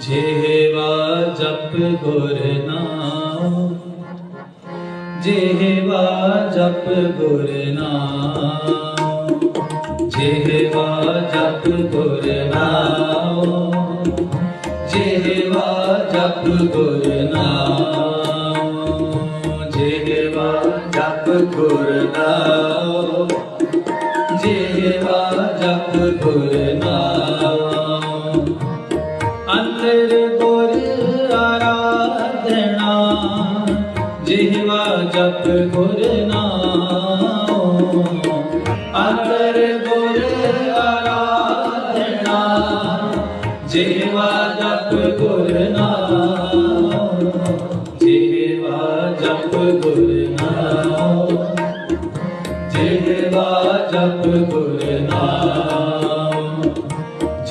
ਜਿਹਵਾ ਜਪ ਗੁਰ ਨਾਮ ਜਿਹਵਾ ਜਪ ਗੁਰ ਨਾਮ ਜਿਹਵਾ ਜਪ ਗੁਰ ਨਾਮ ਜਿਹਵਾ ਜਪ ਗੁਰ ਅੰਤਰ ਗੁਰ ਆਰਾਧਨਾ ਜਿਹਵਾ ਜਪ ਗੁਰ ਨਾਮ ਅੰਤਰ ਗੁਰ ਆਰਾਧਨਾ ਜਿਹਵਾ ਜਪ ਗੁਰ ਨਾਮ ਜਿਹਵਾ ਜਪ ਗੁਰ ਨਾਮ ਜਿਹਵਾ ਜਪ ਗੁਰ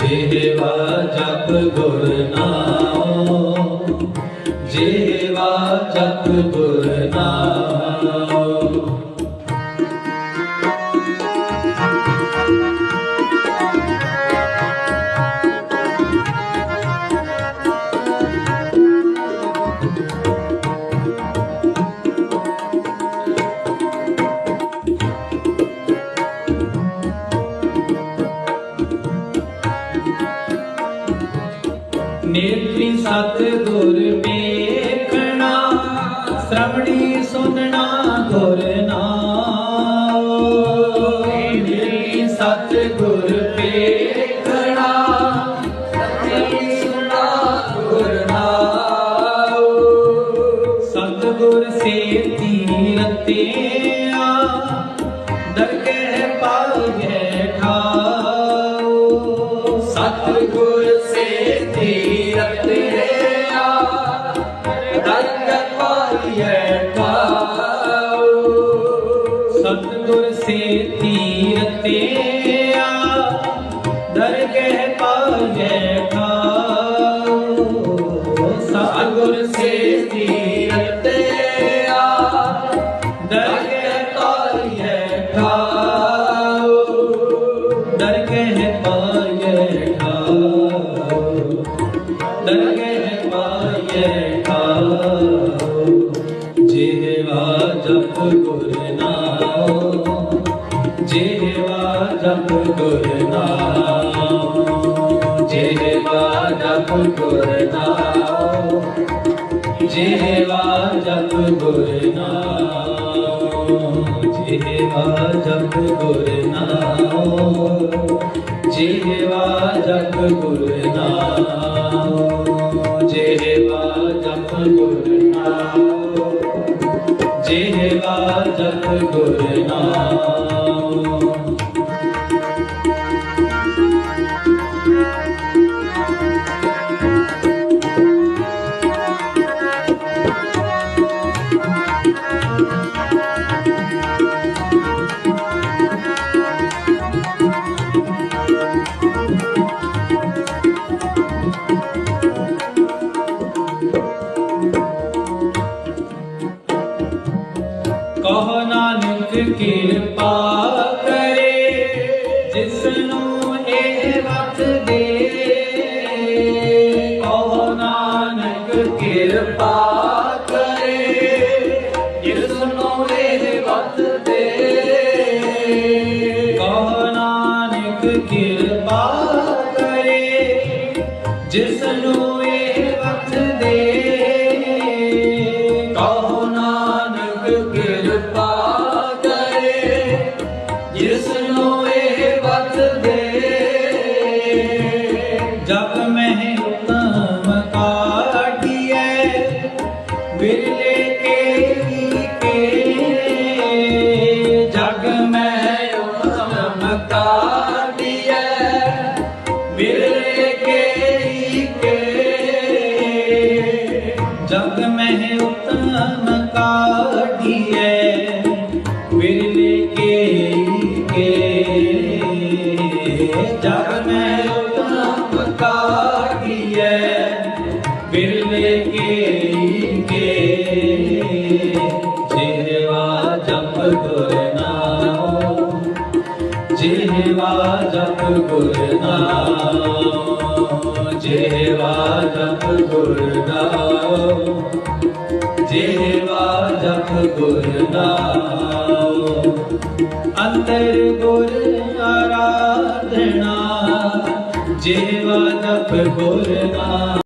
ਜਿਹਵਾ ਜਪ ਗੁਰ ਨਾਮ ਜਿਹਵਾ ਜਪ ਗੁਰ ਨਾਮ ਨੇਤਰੀ ਸਤ ਗੁਰ ਵੇਖਣਾ, ਸ਼ਰਵਣੀ ਸੁਨਣਾ ਗੁਰ ਨਾਮ ਨੇਤਰੀ ਸਤ ਗੁਰ ਵੇਖਣਾ, ਸ਼ਰਵਣੀ ਸੁਨਣਾ ਗੁਰ ਨਾਮ ਸਤ ਗੁਰ ਸੇ ਤੀਰਤਿਆ ਦਰਗਹਿ ਪਾਏ ਠਾਉ। ਸਤਿਗੁਰ ਸੇ ਸਤਿਗੁਰ ਸੇ ਤੀਰਤਿਆ ਦਰਗਹਿ ਪਾਏ ਠਾਉ ਸਤਿਗੁਰ ਸੇ ਤੀਰਤਿਆ ਜਿਹਵਾ ਜਪ ਗੁਰਨਾਮ ਜਿਹਵਾ ਜਪ ਗੁਰਨਾਮ ਜਿਹਵਾ ਜਪ ਗੁਰਨਾਮ ਜਿਹਵਾ ਜਪ ਗੁਰਨਾਮ ਜਿਹਵਾ ਜਪ ਗੁਰਨਾਮ ਜਿਹਵਾ ਜਪ ਗੁਰਨਾਮ ਜਿਹਵਾ ਜਪ ਗੁਰਨਾਮ ਨਾਨਕ ਕਿਰਪਾ ਕਰੇ ਜਿਸ ਨੂੰ ਇਹ ਵਤ ਦੇ। ਕਹੋ ਨਾਨਕ ਕਿਰਪਾ ਕਰੇ ਜਿਸ ਨੂੰ ਇਹ ਵਤ ਦੇ। ਕਹੋ ਨਾਨਕ ਕਿਰਪਾ ਕਰੇ ਜਿਸ ਨੂੰ जग में उत्तम काढ़िए बिरले के के जग में उत्तम काढ़िए बिरले के ਜਪ ਗੁਰਨਾਮ ਜੇਵਾ ਜਪ ਗੁਰਨਾਮ ਜੇਵਾ ਜਪ ਗੁਰਨਾਮ ਅੰਤਰ ਗੁਰ ਆਰਾਧਨਾ ਜੇਵਾ ਜਪ ਗੁਰਨਾਮ